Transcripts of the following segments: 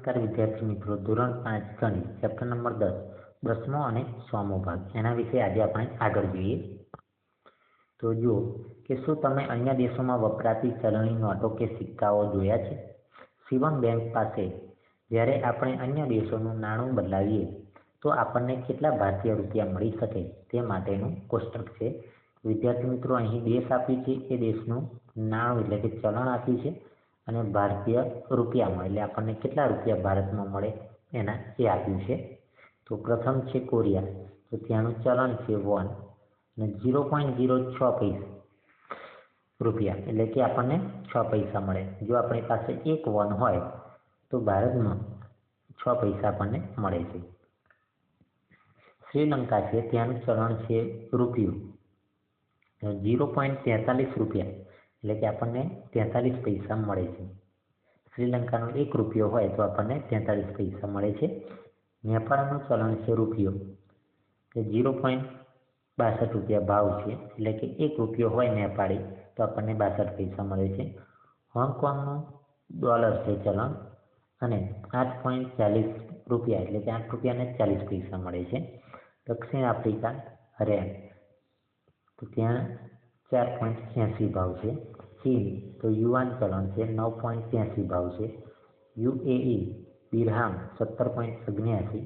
નમસ્કાર વિદ્યાર્થી મિત્રો, ધોરણ પાંચ ગણિત ચેપ્ટર નંબર દસ, દસમો અને સોમો ભાગ. એના વિશે આજે આપણે આગળ જોઈએ. તો જુઓ કે શું તમે અન્ય દેશોમાં વપરાતી ચલણી નોટો કે સિક્કાઓ જોયા છે? શિવમ બેંક પાસે જ્યારે આપણે અન્ય દેશોનું નાણું બદલાવીએ, તો આપણને કેટલા ભારતીય રૂપિયા મળી શકે તે માટેનું કોષ્ટક છે. વિદ્યાર્થી મિત્રો, અહીં દેશ આપ્યું છે એ દેશનું નાણું એટલે કે ચલણ આપ્યું છે. અને ભારતીય રૂપિયામાં, એટલે આપણને કેટલા રૂપિયા ભારતમાં મળે એના એ આપ્યું છે. તો પ્રથમ છે કોરિયા. તો ત્યાંનું ચલણ છે વન. અને ઝીરો પોઈન્ટ ઝીરો છ પૈસા રૂપિયા, એટલે કે આપણને છ પૈસા મળે. જો આપણી પાસે એક વન હોય, તો ભારતમાં છ પૈસા આપણને મળે છે. શ્રીલંકા છે, ત્યાંનું ચલણ છે રૂપિયું. ઝીરો પોઈન્ટ તેતાલીસ રૂપિયા. એટલે કે આપણને તેતાલીસ પૈસા મળે છે. શ્રીલંકાનો એક રૂપિયો હોય તો આપણને તેતાલીસ પૈસા મળે છે. નેપાળનું ચલણ છે રૂપિયો. કે ઝીરો પોઈન્ટ બાસઠ રૂપિયા ભાવ છે. એટલે કે એક રૂપિયો હોય નેપાળી તો આપણને બાસઠ પૈસા મળે છે. હોંગકોંગનું ડોલર છે ચલણ અને આઠ પોઈન્ટ ચાલીસ રૂપિયા એટલે કે આઠ રૂપિયાને ચાલીસ પૈસા મળે છે. દક્ષિણ આફ્રિકા રેન્ડ તો ત્યાં ચાર પોઈન્ટ છ્યાસી ભાવ છે. ચીન તો યુવાન ચલણ છે નવ પોઈન્ટ ત્યાંસી ભાવ છે. યુએઈ બિરહામ સત્તર પોઈન્ટ અગ્યાસી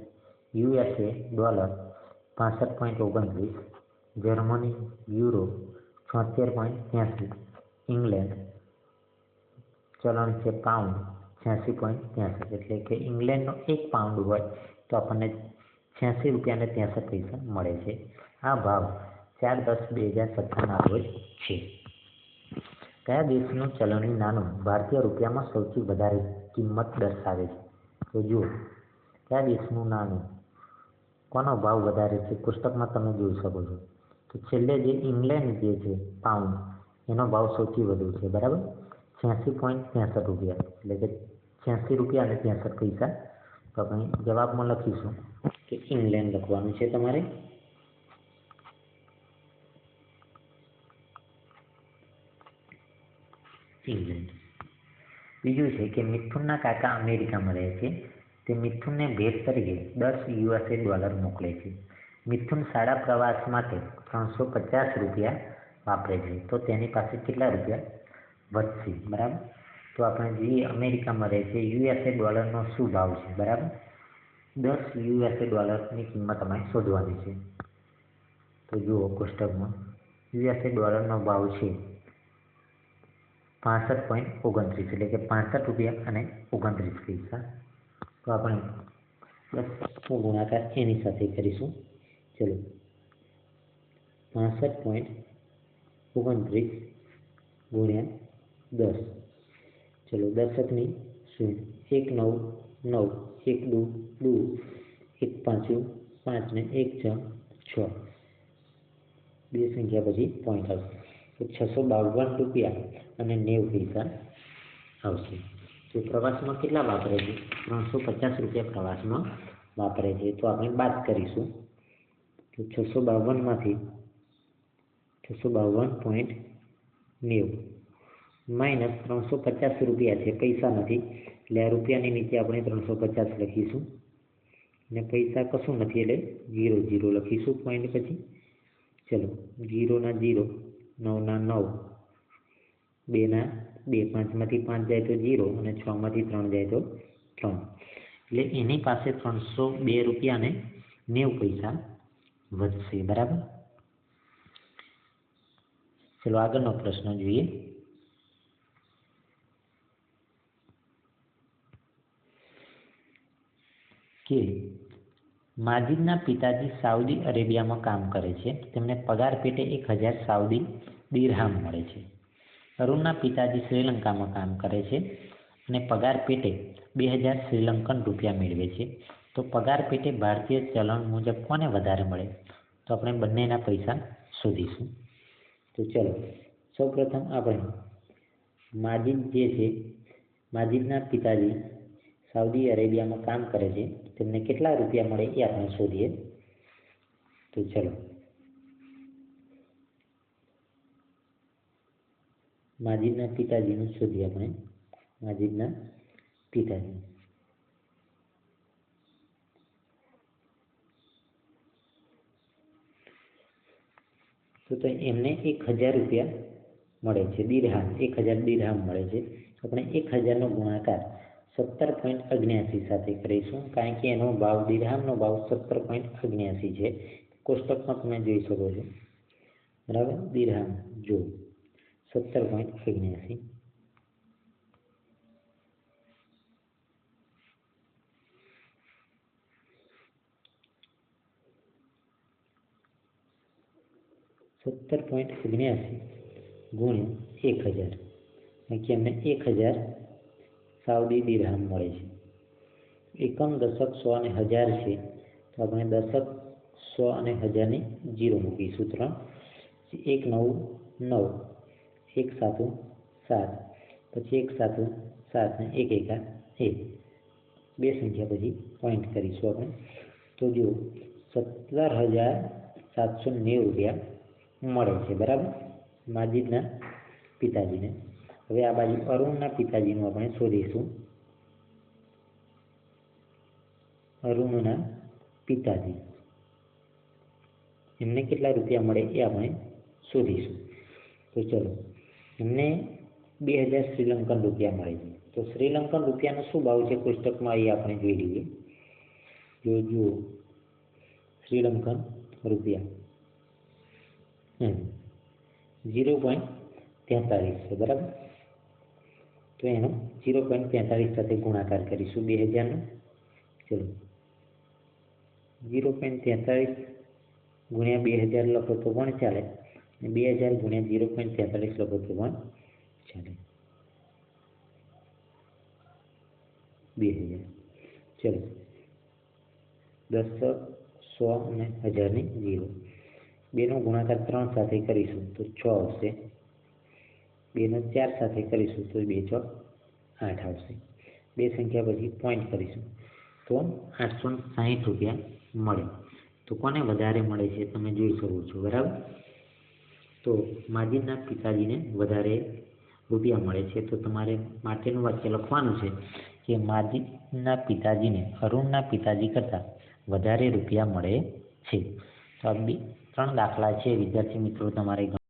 યુએસએ ડોલર પાસઠ પોઈન્ટ ઓગણત્રીસ, જર્મની યુરો છોતેર પોઈન્ટ ત્યાંસી, ઇંગ્લેન્ડ ચલણ છે પાઉન્ડ છ્યાસી પોઈન્ટ ત્યાંસી. એટલે કે ઇંગ્લેન્ડનો એક પાઉન્ડ હોય તો આપણને છ્યાસી રૂપિયાને ત્યાંસઠ પૈસા મળે છે. આ ભાવ ચાર દસ બે હજાર સત્તરના રોજ છે. કયા દેશનું ચલણી નાણું ભારતીય રૂપિયામાં સૌથી વધારે કિંમત દર્શાવે છે? તો જુઓ, કયા દેશનું નાણું કોનો ભાવ વધારે છે? પુસ્તકમાં તમે જોઈ શકો છો તો છેલ્લે જે ઇંગ્લેન્ડ જે છે પાઉન્ડ એનો ભાવ સૌથી વધુ છે, બરાબર? છ્યાસી પોઈન્ટ ત્રેસઠ રૂપિયા, એટલે કે છ્યાસી રૂપિયા અને ત્રેસઠ પૈસા. તો આપણે જવાબમાં લખીશું કે ઇંગ્લેન્ડ લખવાનું છે તમારે. ઇંગ્લેન્ડ બીજું છે કે મિથુનના કાકા અમેરિકામાં રહે છે. તે મિથુનને ભેટ તરીકે દસ યુએસએ ડોલર મોકલે છે. મિથુન શાળા પ્રવાસ માટે ત્રણસો પચાસ રૂપિયા વાપરે છે. તો તેની પાસે કેટલા રૂપિયા વધશે? બરાબર? તો આપણે જોઈએ અમેરિકામાં રહે છે. યુએસએ ડોલરનો શું ભાવ છે? બરાબર? દસ યુએસએ ડોલરની કિંમત અમારે શોધવાની છે. તો જુઓ કોષ્ટકમાં. યુએસએ ડોલરનો ભાવ છે પાસઠ પોઈન્ટ ઓગણત્રીસ એટલે કે પાસઠ રૂપિયા અને ઓગણત્રીસ પૈસા. તો આપણે દસનો ગુણાકાર એની સાથે કરીશું. ચલો. પાસઠ પોઈન્ટ ઓગણત્રીસ ગુણ્યા દસ. ચલો દશકની શૂન્ય એક નવ નવ, એક દુ દુ, એક પાંચું, પાંચ ને એક છ છ. બે સંખ્યા પછી પોઈન્ટ આવશે. તો છસો બાવન રૂપિયા અને નેવું પૈસા આવશે. તો પ્રવાસમાં કેટલા વાપરે છે? ત્રણસો પચાસ રૂપિયા પ્રવાસમાં વાપરે છે. તો આપણે બાદ કરીશું. તો છસો બાવનમાંથી છસો બાવન પોઈન્ટ નેવું માઇનસ ત્રણસો પચાસ રૂપિયા છે. પૈસા નથી એટલે આ રૂપિયાની નીચે આપણે ત્રણસો પચાસ લખીશું. અને પૈસા કશું નથી એટલે જીરો જીરો લખીશું પોઈન્ટ પછી. ચલો જીરોના જીરો નવના નવ બેના, બે, પાંચમાંથી પાંચ જાય તો જીરો અને છમાંથી ત્રણ જાય તો ત્રણ. એટલે એની પાસે ત્રણસો બે રૂપિયાને નેવું પૈસા વધશે, બરાબર? ચલો આગળનો પ્રશ્ન જોઈએ. કે માજીદના પિતાજી સાઉદી અરેબિયામાં કામ કરે છે. તેમને પગાર પેટે એક હજાર સાઉદી દિરહામ મળે છે. અરુણના પિતાજી શ્રીલંકામાં કામ કરે છે અને પગાર પેટે બે હજાર શ્રીલંકન રૂપિયા મેળવે છે. તો પગાર પેટે ભારતીય ચલણ મુજબ કોને વધારે મળે? તો આપણે બંનેના પૈસા શોધીશું. તો ચલો, સૌપ્રથમ આપણે માજિદ જે છે, માજિદના પિતાજી સાઉદી અરેબિયામાં કામ કરે છે. તેમને કેટલા રૂપિયા મળે એ આપણે શોધીએ. તો ચલો. માજીદના પિતાજીનું શોધીએ આપણે. માજીદના પિતાજી. તો એમને એક હજાર રૂપિયા મળે છે. દિરહામ, એક હજાર દિરહામ મળે છે. આપણે એક હજારનો ગુણાકાર સત્તર પોઈન્ટ અગ્યાસી સાથે કરીશું. કારણ કે એનો ભાવ દિરહામનો ભાવ સત્તર પોઈન્ટ અગ્યાસી છે. કોષ્ટકમાં તમે જોઈ શકો છો. બરાબર? દિરહામ જો સત્તર પોઈન્ટ અગ્યાસી. સત્તર પોઈન્ટ ઓગણ્યાસી ગુણ્યા એક હજાર. કારણ કે અમને એક હજાર સાઉદી દિરહામ મળે છે. એકમ દશક સો અને હજાર છે. તો આપણે દશક સો અને હજારની જીરો મૂકીશું ત્રણ એક નવ નવ, એક સાતું સાત, પછી એક સાતું સાત ને એક એકા એક. બે સંખ્યા પછી પોઈન્ટ કરીશું આપણે. તો જો સત્તર હજાર સાતસો નેવું રૂપિયા મળે છે. બરાબર? માજીદના પિતાજીને. હવે આ બાજુ અરુણના પિતાજીનું આપણે શોધીશું. અરુણના પિતાજી. એમને કેટલા રૂપિયા મળે એ આપણે શોધીશું. તો ચલો, એમને બે હજાર શ્રીલંકન રૂપિયા મળે છે. તો શ્રીલંકન રૂપિયાનો શું ભાવ છે પુસ્તકમાં એ આપણે જોઈ લઈએ. જો જુઓ, શ્રીલંકન રૂપિયા. હમ, ઝીરો પોઈન્ટ તેતાલીસ છે, બરાબર? તો એનો ઝીરો પોઈન્ટ તેતાલીસ સાથે ગુણાકાર કરીશું બે હજારનો. ચલો. ઝીરો પોઈન્ટ તેતાલીસ ગુણ્યા બે હજાર લખો તો પણ ચાલે. અને બે હજાર ગુણ્યા ઝીરો પોઈન્ટ તેતાલીસ લખો તો પણ ચાલે. બે હજાર. ચલો. દસ, સો અને હજારની ઝીરો બેનો ગુણાકાર ત્રણ સાથે કરીશું તો છ આવશે. બેનો ચાર સાથે કરીશું તો બે છ આઠ આવશે. બે સંખ્યા પછી પોઈન્ટ કરીશું. તો આઠસો સાહીઠ રૂપિયા મળે. તો કોને વધારે મળે છે તમે જોઈ શકો છો, બરાબર? તો માજીદના પિતાજીને વધારે રૂપિયા મળે છે. તો તમારે માટેનું વાક્ય લખવાનું છે કે માજીદના પિતાજીને અરુણના પિતાજી કરતાં વધારે રૂપિયા મળે છે. તો આ બે ત્રણ દાખલા છે. વિદ્યાર્થી મિત્રો, તમારે